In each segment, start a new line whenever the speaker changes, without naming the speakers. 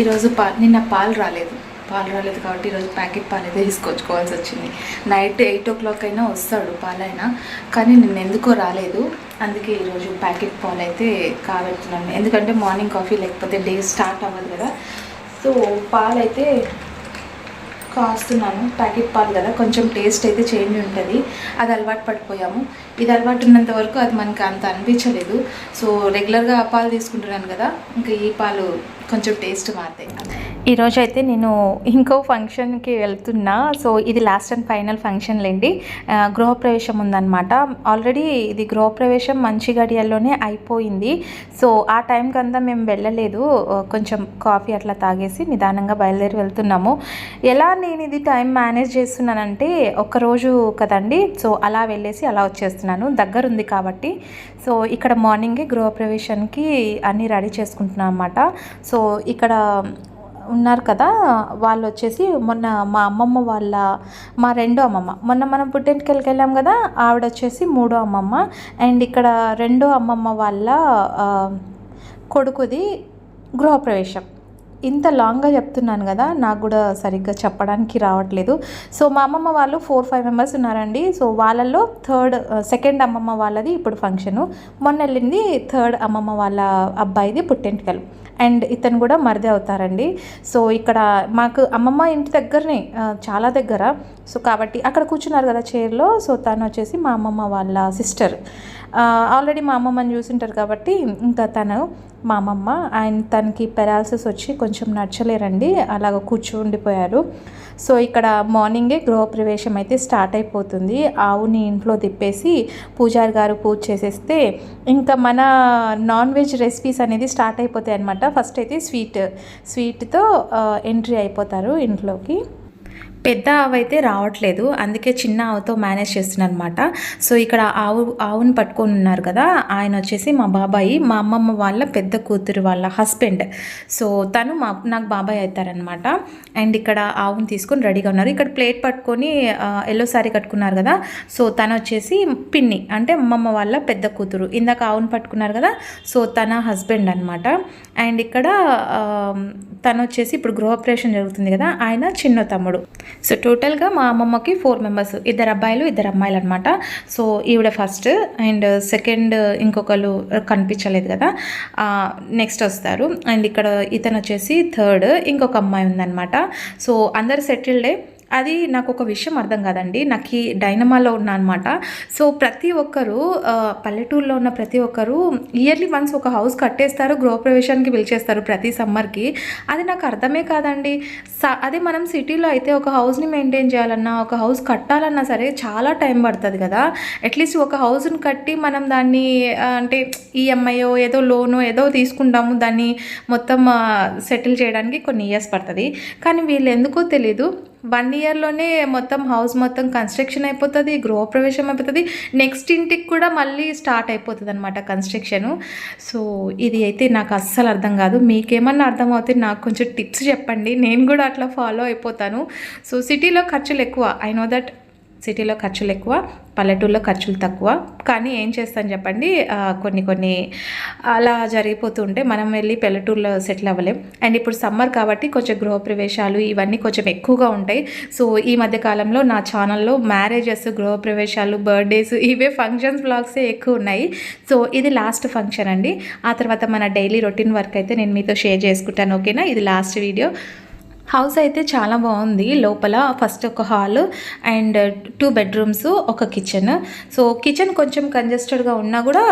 ఈరోజు పా నిన్న పాలు రాలేదు. పాలు రాలేదు కాబట్టి ఈరోజు ప్యాకెట్ పాలు అయితే తీసుకొచ్చుకోవాల్సి వచ్చింది. నైట్ ఎయిట్ ఓ క్లాక్ అయినా వస్తాడు పాలైనా కానీ నిన్న ఎందుకో రాలేదు. అందుకే ఈరోజు ప్యాకెట్ పాలు అయితే కాబెడుతున్నాను. ఎందుకంటే మార్నింగ్ కాఫీ లేకపోతే డే స్టార్ట్ అవ్వదు కదా. సో పాలు అయితే కాస్తున్నాను. ప్యాకెట్ పాలు కదా కొంచెం టేస్ట్ అయితే చేంజ్ ఉంటుంది. అది అలవాటు పడిపోయాము. ఇది అలవాటు ఉన్నంత వరకు అది మనకు అంత అనిపించలేదు. సో రెగ్యులర్గా ఆ పాలు తీసుకుంటున్నాను కదా ఇంకా ఈ పాలు కొంచెం టేస్ట్ మారుతాయి. ఈరోజు అయితే నేను ఇంకో ఫంక్షన్కి వెళ్తున్నా. సో ఇది లాస్ట్ అండ్ ఫైనల్ ఫంక్షన్ లేండి గృహప్రవేశం ఉందన్నమాట. ఆల్రెడీ ఇది గృహప్రవేశం మంచి గడియల్లోనే అయిపోయింది. సో ఆ టైంకి అంతా మేము వెళ్ళలేదు. కొంచెం కాఫీ అట్లా తాగేసి నిదానంగా బయలుదేరి వెళ్తున్నాము. ఎలా నేను ఇది టైం మేనేజ్ చేస్తున్నానంటే ఒక్కరోజు కదండి. సో అలా వెళ్ళేసి అలా వచ్చేస్తున్నాను. దగ్గర ఉంది కాబట్టి. సో ఇక్కడ మార్నింగే గృహప్రవేశానికి అన్నీ రెడీ చేసుకుంటున్నాను అనమాట సో ఇక్కడ ఉన్నారు కదా వాళ్ళు వచ్చేసి మొన్న మా అమ్మమ్మ వాళ్ళ మా రెండో అమ్మమ్మ. మొన్న మనం పుట్టింటికి వెళ్ళాం కదా ఆవిడ వచ్చేసి మూడో అమ్మమ్మ. అండ్ ఇక్కడ రెండో అమ్మమ్మ వాళ్ళ కొడుకుది గృహప్రవేశం. ఇంత లాంగ్గా చెప్తున్నాను కదా నాకు కూడా సరిగ్గా చెప్పడానికి రావట్లేదు. సో మా అమ్మమ్మ వాళ్ళు ఫోర్ ఫైవ్ మెంబర్స్ ఉన్నారండి. సో వాళ్ళల్లో థర్డ్ సెకండ్ అమ్మమ్మ వాళ్ళది ఇప్పుడు ఫంక్షను. మొన్న వెళ్ళింది థర్డ్ అమ్మమ్మ వాళ్ళ అబ్బాయిది పుట్టెంటికలు. అండ్ ఇతను కూడా మరిది అవుతారండి. సో ఇక్కడ మాకు అమ్మమ్మ ఇంటి దగ్గరనే చాలా దగ్గర. సో కాబట్టి అక్కడ కూర్చున్నారు కదా చైర్లో. సో తను వచ్చేసి మా అమ్మమ్మ వాళ్ళ సిస్టర్. ఆల్రెడీ మా అమ్మమ్మని చూసింటారు కాబట్టి ఇంకా తను మా అమ్మమ్మ ఆయన తనకి పెరాలసిస్ వచ్చి కొంచెం నడచలేరండి అలాగ కూర్చుండిపోయారు. సో ఇక్కడ మార్నింగే గృహప్రవేశం అయితే స్టార్ట్ అయిపోతుంది. ఆవుని ఇంట్లో తిప్పేసి పూజారి గారు పూజ చేసేస్తే ఇంకా మన నాన్ వెజ్ రెసిపీస్ అనేది స్టార్ట్ అయిపోతాయి అనమాట ఫస్ట్ అయితే స్వీట్ స్వీట్తో ఎంట్రీ అయిపోతారు ఇంట్లోకి. పెద్ద ఆవు అయితే రావట్లేదు. అందుకే చిన్న ఆవుతో మేనేజ్ చేస్తున్నాను అనమాట సో ఇక్కడ ఆవు ఆవును పట్టుకొని ఉన్నారు కదా. ఆయన వచ్చేసి మా బాబాయి మా అమ్మమ్మ వాళ్ళ పెద్ద కూతురు వాళ్ళ హస్బెండ్ సో తను మా నాకు బాబాయ్ అవుతారనమాట అండ్ ఇక్కడ ఆవుని తీసుకొని రెడీగా ఉన్నారు. ఇక్కడ ప్లేట్ పట్టుకొని ఎల్లో సారీ కట్టుకున్నారు కదా. సో తను వచ్చేసి పిన్ని అంటే అమ్మమ్మ వాళ్ళ పెద్ద కూతురు. ఇందాక ఆవుని పట్టుకున్నారు కదా. సో తన హస్బెండ్ అనమాట అండ్ ఇక్కడ తను వచ్చేసి ఇప్పుడు గృహప్రవేశం జరుగుతుంది కదా. ఆయన చిన్న తమ్ముడు సో టోటల్గా మా అమ్మమ్మకి ఫోర్ మెంబర్స్ ఇద్దరు అబ్బాయిలు ఇద్దరు అమ్మాయిలు అనమాట సో ఈవిడ ఫస్ట్ అండ్ సెకండ్ ఇంకొకరు కనిపించలేదు కదా. నెక్స్ట్ వస్తారు. అండ్ ఇక్కడ ఇతను వచ్చేసి థర్డ్ ఇంకొక అమ్మాయి ఉందన్నమాట. సో అందరు సెటిల్డే అది నాకు ఒక విషయం అర్థం కాదండి. నాకు ఈ డైనమాలో ఉన్నా అనమాట సో ప్రతి ఒక్కరు పల్లెటూరులో ఉన్న ప్రతి ఒక్కరు ఇయర్లీ వన్స్ ఒక హౌస్ కట్టేస్తారు గృహప్రవేశానికి పిలిచేస్తారు ప్రతి సమ్మర్కి. అది నాకు అర్థమే కాదండి. స- అదే మనం సిటీలో అయితే ఒక హౌస్ని మెయింటైన్ చేయాలన్నా ఒక హౌస్ కట్టాలన్నా సరే చాలా టైం పడుతుంది కదా. అట్లీస్ట్ ఒక హౌస్ని కట్టి మనం దాన్ని అంటే ఈఎంఐయో ఏదో లోనో ఏదో తీసుకుంటాము దాన్ని మొత్తం సెటిల్ చేయడానికి కొన్ని ఇయర్స్ పడుతుంది. కానీ వీళ్ళు ఎందుకో తెలీదు. వన్ ఇయర్లోనే మొత్తం హౌస్ మొత్తం కన్స్ట్రక్షన్ అయిపోతుంది గృహప్రవేశం అయిపోతుంది. నెక్స్ట్ ఇంటికి కూడా మళ్ళీ స్టార్ట్ అయిపోతుంది అనమాట కన్స్ట్రక్షను సో ఇది అయితే నాకు అస్సలు అర్థం కాదు. మీకేమన్నా అర్థమవుతే నాకు కొంచెం టిప్స్ చెప్పండి. నేను కూడా అట్లా ఫాలో అయిపోతాను. సో సిటీలో ఖర్చులు ఎక్కువ. ఐ నో దట్ సిటీలో ఖర్చులు ఎక్కువ పల్లెటూళ్ళలో ఖర్చులు తక్కువ. కానీ ఏం చేస్తాను చెప్పండి కొన్ని కొన్ని అలా జరిగిపోతుంటే మనం వెళ్ళి పల్లెటూరులో సెటిల్ అవ్వలేం. అండ్ ఇప్పుడు సమ్మర్ కాబట్టి కొంచెం గృహప్రవేశాలు ఇవన్నీ కొంచెం ఎక్కువగా ఉంటాయి. సో ఈ మధ్య కాలంలో నా ఛానల్లో మ్యారేజెస్ గృహప్రవేశాలు బర్త్డేస్ ఇవే ఫంక్షన్స్ బ్లాగ్సే ఎక్కువ ఉన్నాయి. సో ఇది లాస్ట్ ఫంక్షన్ అండి. ఆ తర్వాత మన డైలీ రొటీన్ వర్క్ అయితే నేను మీతో షేర్ చేసుకుంటాను ఓకేనా? ఇది లాస్ట్ వీడియో. హౌస్ అయితే చాలా బాగుంది. లోపల ఫస్ట్ ఒక హాల్ అండ్ టూ బెడ్రూమ్స్ ఒక కిచెన్. సో కిచెన్ కొంచెం కంజెస్టెడ్గా ఉన్నా కూడా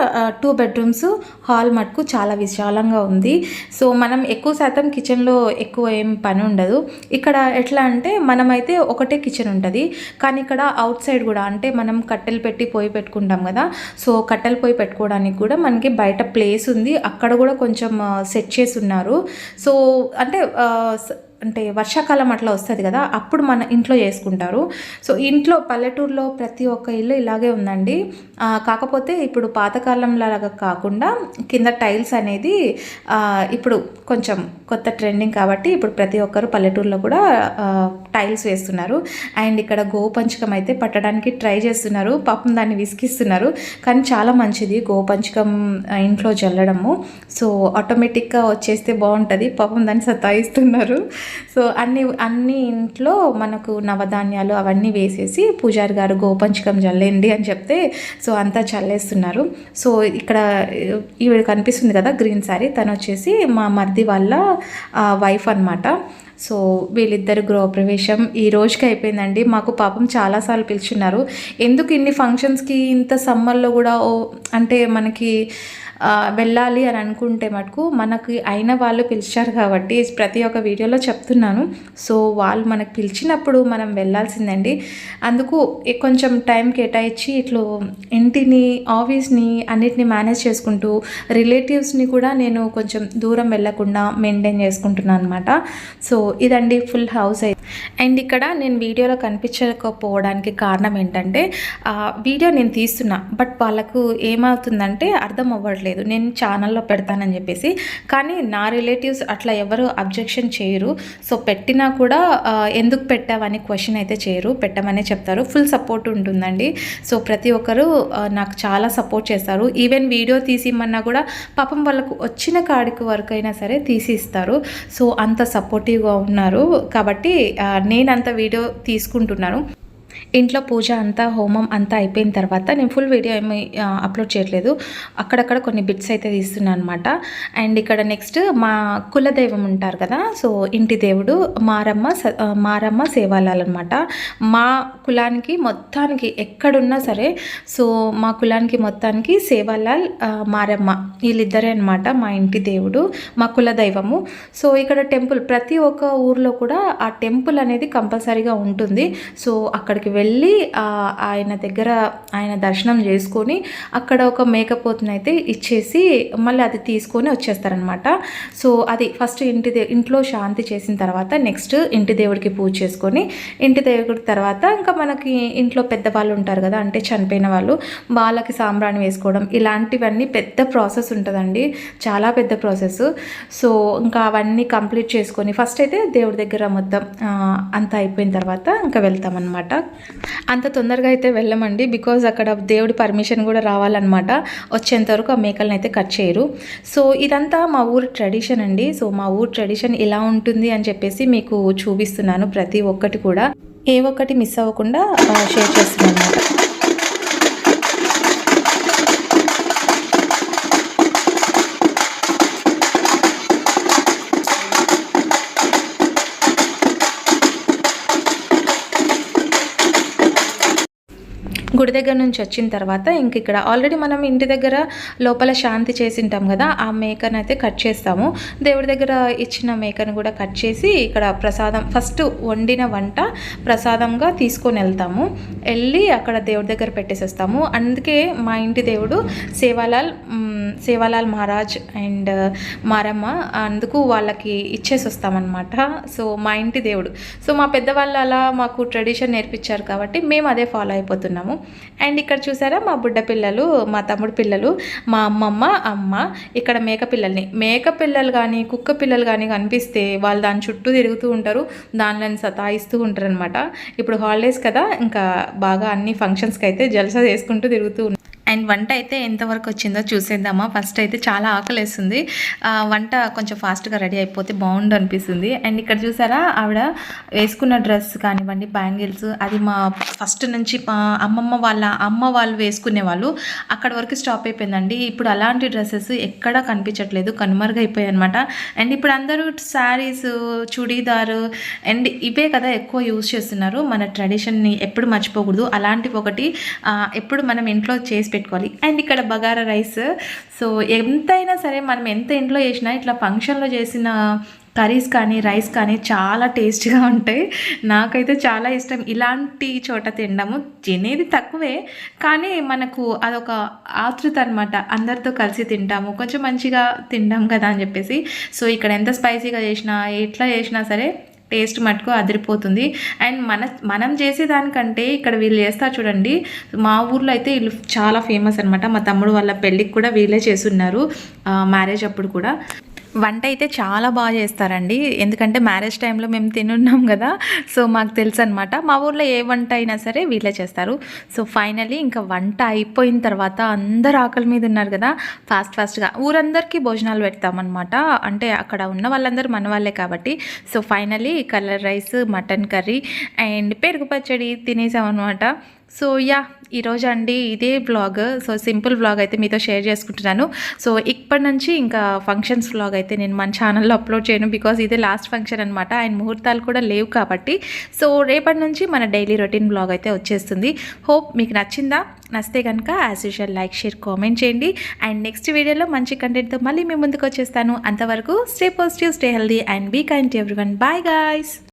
టూ బెడ్రూమ్స్ హాల్ మటుకు చాలా విశాలంగా ఉంది. సో మనం ఎక్కువ శాతం కిచెన్లో ఎక్కువ ఏం పని ఉండదు. ఇక్కడ ఎట్లా అంటే మనమైతే ఒకటే కిచెన్ ఉంటుంది. కానీ ఇక్కడ అవుట్ సైడ్ కూడా అంటే మనం కట్టెలు పెట్టి పొయ్యి పెట్టుకుంటాం కదా. సో కట్టెలు పొయ్యి పెట్టుకోవడానికి కూడా మనకి బయట ప్లేస్ ఉంది. అక్కడ కూడా కొంచెం సెట్ చేసి ఉన్నారు. సో అంటే అంటే వర్షాకాలం అట్లా వస్తుంది కదా అప్పుడు మన ఇంట్లో చేసుకుంటారు. సో ఇంట్లో పల్లెటూరులో ప్రతి ఒక్క ఇల్లు ఇలాగే ఉందండి. కాకపోతే ఇప్పుడు పాతకాలం లాగా కాకుండా కింద టైల్స్ అనేది ఇప్పుడు కొంచెం కొత్త ట్రెండింగ్ కాబట్టి ఇప్పుడు ప్రతి ఒక్కరు పల్లెటూరులో కూడా టైల్స్ వేస్తున్నారు. అండ్ ఇక్కడ గోపంచకం అయితే పట్టడానికి ట్రై చేస్తున్నారు. పాపం దాన్ని విసిగిస్తున్నారు. కానీ చాలా మంచిది గోపంచకం ఇంట్లో చల్లడము సో ఆటోమేటిక్గా వచ్చేస్తే బాగుంటుంది. పాపం దాన్ని సతాయిస్తున్నారు. సో అన్ని అన్ని ఇంట్లో మనకు నవధాన్యాలు అవన్నీ వేసేసి పూజారి గారు గోపంచకం చల్లేండి అని చెప్తే సో అంతా చల్లేస్తున్నారు. సో ఇక్కడ ఈవిడ కనిపిస్తుంది కదా గ్రీన్ శారీ తను వచ్చేసి మా మరిది వాళ్ళ వైఫ్ అన్నమాట. సో వీళ్ళిద్దరు గృహప్రవేశం ఈ రోజుకి అయిపోయిందండి. మాకు పాపం చాలాసార్లు పిలుచున్నారు. ఎందుకు ఇన్ని ఫంక్షన్స్కి ఇంత సమ్మర్లో కూడా ఓ అంటే మనకి వెళ్ళాలి అని అనుకుంటే మటుకు మనకి అయిన వాళ్ళు పిలిచారు కాబట్టి ప్రతి ఒక్క వీడియోలో చెప్తున్నాను. సో వాళ్ళు మనకు పిలిచినప్పుడు మనం వెళ్ళాల్సిందండి. అందుకు కొంచెం టైం కేటాయించి ఇట్లు ఇంటిని ఆఫీస్ని అన్నిటిని మేనేజ్ చేసుకుంటూ రిలేటివ్స్ని కూడా నేను కొంచెం దూరం వెళ్ళకుండా మెయింటైన్ చేసుకుంటున్నాను అనమాట సో ఇదండి ఫుల్ హౌస్ అయితే అండ్ ఇక్కడ నేను వీడియోలో కనిపించకపోవడానికి కారణం ఏంటంటే వీడియో నేను తీస్తున్నా బట్ వాళ్ళకు ఏమవుతుందంటే అర్థం అవ్వట్లేదు. నేను ఛానల్లో పెడతానని చెప్పేసి. కానీ నా రిలేటివ్స్ అట్లా ఎవరు అబ్జెక్షన్ చేయరు. సో పెట్టినా కూడా ఎందుకు పెట్టావని క్వశ్చన్ అయితే చేయరు. పెట్టమనే చెప్తారు. ఫుల్ సపోర్ట్ ఉంటుందండి. సో ప్రతి ఒక్కరు నాకు చాలా సపోర్ట్ చేస్తారు. ఈవెన్ వీడియో తీసి ఇమ్మన్నా కూడా పాపం వాళ్ళకు వచ్చిన కాడికి వరకు అయినా సరే తీసి ఇస్తారు సో అంత సపోర్టివ్గా ఉన్నారు. కాబట్టి ఆ, వీడియో తీసుకుంటున్నాను. ఇంట్లో పూజ అంతా హోమం అంతా అయిపోయిన తర్వాత నేను ఫుల్ వీడియో ఏమి అప్లోడ్ చేయట్లేదు. అక్కడక్కడ కొన్ని బిట్స్ అయితే తీస్తున్నాను అనమాట అండ్ ఇక్కడ నెక్స్ట్ మా కులదైవం ఉంటారు కదా సో ఇంటి దేవుడు మారమ్మ స- మారమ్మ సేవాలాల్ అనమాట మా కులానికి మొత్తానికి ఎక్కడున్నా సరే సో మా కులానికి మొత్తానికి సేవాలాల్ మారమ్మ వీళ్ళిద్దరే అనమాట మా ఇంటి దేవుడు మా కులదైవము. సో ఇక్కడ టెంపుల్ ప్రతి ఒక్క ఊర్లో కూడా ఆ టెంపుల్ అనేది కంపల్సరీగా ఉంటుంది. సో అక్కడికి వెళ్ళి ఆయన దగ్గర ఆయన దర్శనం చేసుకొని అక్కడ ఒక మేకపోతుని అయితే ఇచ్చేసి మళ్ళీ అది తీసుకొని వచ్చేస్తారనమాట. సో అది ఫస్ట్ ఇంటి దే ఇంట్లో శాంతి చేసిన తర్వాత నెక్స్ట్ ఇంటి దేవుడికి పూజ చేసుకొని ఇంటి దేవుడి తర్వాత ఇంకా మనకి ఇంట్లో పెద్దవాళ్ళు ఉంటారు కదా అంటే చనిపోయిన వాళ్ళు వాళ్ళకి సాంబ్రాణి వేసుకోవడం ఇలాంటివన్నీ పెద్ద ప్రాసెస్ ఉంటుందండి. చాలా పెద్ద ప్రాసెస్. సో ఇంకా అవన్నీ కంప్లీట్ చేసుకొని ఫస్ట్ అయితే దేవుడి దగ్గర మొత్తం అంతా అయిపోయిన తర్వాత ఇంకా వెళ్తామన్నమాట. అంత తొందరగా అయితే వెళ్ళమండి బికాజ్ అక్కడ దేవుడి పర్మిషన్ కూడా రావాలన్నమాట. వచ్చేంతవరకు ఆ మేకలను అయితే కట్ చేయరు. సో ఇదంతా మా ఊరు ట్రెడిషన్ అండి. సో మా ఊరు ట్రెడిషన్ ఇలా ఉంటుంది అని చెప్పేసి మీకు చూపిస్తున్నాను ప్రతి ఒక్కటి కూడా. ఏ ఒక్కటి మిస్ అవ్వకుండా షేర్ చేస్తున్నాను అనమాట గుడి దగ్గర నుంచి వచ్చిన తర్వాత ఇంక ఇక్కడ ఆల్రెడీ మనం ఇంటి దగ్గర లోపల శాంతి చేసి ఉంటాం కదా ఆ మేకను అయితే కట్ చేస్తాము. దేవుడి దగ్గర ఇచ్చిన మేకను కూడా కట్ చేసి ఇక్కడ ప్రసాదం ఫస్ట్ వండిన వంట ప్రసాదంగా తీసుకొని వెళ్తాము. వెళ్ళి అక్కడ దేవుడి దగ్గర పెట్టేసి వస్తాము అందుకే మా ఇంటి దేవుడు సేవాలాల్ సేవాలాల్ మహారాజ్ అండ్ uh, మారమ్మ అందుకు వాళ్ళకి ఇచ్చేసి వస్తామన్నమాట. సో మా ఇంటి దేవుడు. సో మా పెద్దవాళ్ళు అలా మాకు ట్రెడిషన్ నేర్పించారు కాబట్టి మేము అదే ఫాలో అయిపోతున్నాము. అండ్ ఇక్కడ చూసారా మా బుడ్డ పిల్లలు మా తమ్ముడు పిల్లలు మా అమ్మమ్మ అమ్మ ఇక్కడ మేక పిల్లల్ని. మేక పిల్లలు కానీ కుక్క పిల్లలు కానీ కనిపిస్తే వాళ్ళు దాని చుట్టూ తిరుగుతూ ఉంటారు దానిని సతాయిస్తూ ఉంటారు అనమాట ఇప్పుడు హాలిడేస్ కదా ఇంకా బాగా అన్ని ఫంక్షన్స్కి అయితే జలసా చేసుకుంటూ తిరుగుతూ ఉంటారు అండ్ వంట అయితే ఎంతవరకు వచ్చిందో చూసేద్దామా. ఫస్ట్ అయితే చాలా ఆకలేస్తుంది. వంట కొంచెం ఫాస్ట్గా రెడీ అయిపోతే బాగుండు అనిపిస్తుంది. అండ్ ఇక్కడ చూసారా ఆవిడ వేసుకున్న డ్రెస్ కానివ్వండి బ్యాంగిల్స్ అది మా ఫస్ట్ నుంచి మా అమ్మమ్మ వాళ్ళ అమ్మ వాళ్ళు వేసుకునే వాళ్ళు. అక్కడ వరకు స్టాప్ అయిపోయిందండి. ఇప్పుడు అలాంటి డ్రెస్సెస్ ఎక్కడా కనిపించట్లేదు. కనుమరుగైపోయాయి అనమాట అండ్ ఇప్పుడు అందరూ శారీస్ చుడీదారు అండ్ ఇవే కదా ఎక్కువ యూజ్ చేస్తున్నారు. మన ట్రెడిషన్ని ఎప్పుడు మర్చిపోకూడదు. అలాంటివి ఒకటి ఎప్పుడు మనం ఇంట్లో చేసి పెట్టుకోవాలి. అండ్ ఇక్కడ బగారా రైస్. సో ఎంతైనా సరే మనం ఎంత ఇంట్లో చేసినా ఇట్లా ఫంక్షన్లో చేసిన కర్రీస్ కానీ రైస్ కానీ చాలా టేస్ట్గా ఉంటాయి. నాకైతే చాలా ఇష్టం. ఇలాంటి చోట తినడము తినేది తక్కువే. కానీ మనకు అదొక ఆతృత అనమాట అందరితో కలిసి తింటాము. కొంచెం మంచిగా తింటాం కదా అని చెప్పేసి. సో ఇక్కడ ఎంత స్పైసీగా చేసినా ఎట్లా చేసినా సరే టేస్ట్ మటుకు అదిరిపోతుంది. అండ్ మన మనం చేసేదానికంటే ఇక్కడ వీళ్ళు చేస్తారు చూడండి. మా ఊర్లో అయితే వీళ్ళు చాలా ఫేమస్ అనమాట మా తమ్ముడు వాళ్ళ పెళ్ళికి కూడా వీళ్ళే చేస్తున్నారు మ్యారేజ్ అప్పుడు కూడా. వంట అయితే చాలా బాగా చేస్తారండి. ఎందుకంటే మ్యారేజ్ టైంలో మేము తినున్నాం కదా. సో మాకు తెలుసు అనమాట మా ఊర్లో ఏ వంట అయినా సరే వీళ్ళే చేస్తారు. సో ఫైనలీ ఇంకా వంట అయిపోయిన తర్వాత అందరు ఆకలి మీద ఉన్నారు కదా. ఫాస్ట్ ఫాస్ట్గా ఊరందరికీ భోజనాలు పెడతామన్నమాట. అంటే అక్కడ ఉన్న వాళ్ళందరూ మన వాళ్ళే కాబట్టి. So finally colour rice mutton curry and పెరుగు పచ్చడి తినేసామన్నమాట. సో యా ఈరోజు అండి ఇదే బ్లాగ్ సో సింపుల్ బ్లాగ్ అయితే మీతో షేర్ చేసుకుంటున్నాను. సో ఇప్పటి నుంచి ఇంకా ఫంక్షన్స్ బ్లాగ్ అయితే నేను మన ఛానల్లో అప్లోడ్ చేయను బికాజ్ ఇదే లాస్ట్ ఫంక్షన్ అనమాట అండ్ ముహూర్తాలు కూడా లేవు కాబట్టి. సో రేపటి నుంచి మన డైలీ రొటీన్ బ్లాగ్ అయితే వచ్చేస్తుంది. హోప్ మీకు నచ్చిందా? నచ్చితే కనుక as usual like share comment చేయండి. అండ్ నెక్స్ట్ వీడియోలో మంచి కంటెంట్తో మళ్ళీ మీ ముందుకు వచ్చేస్తాను. అంతవరకు stay positive stay healthy and be kind everyone bye guys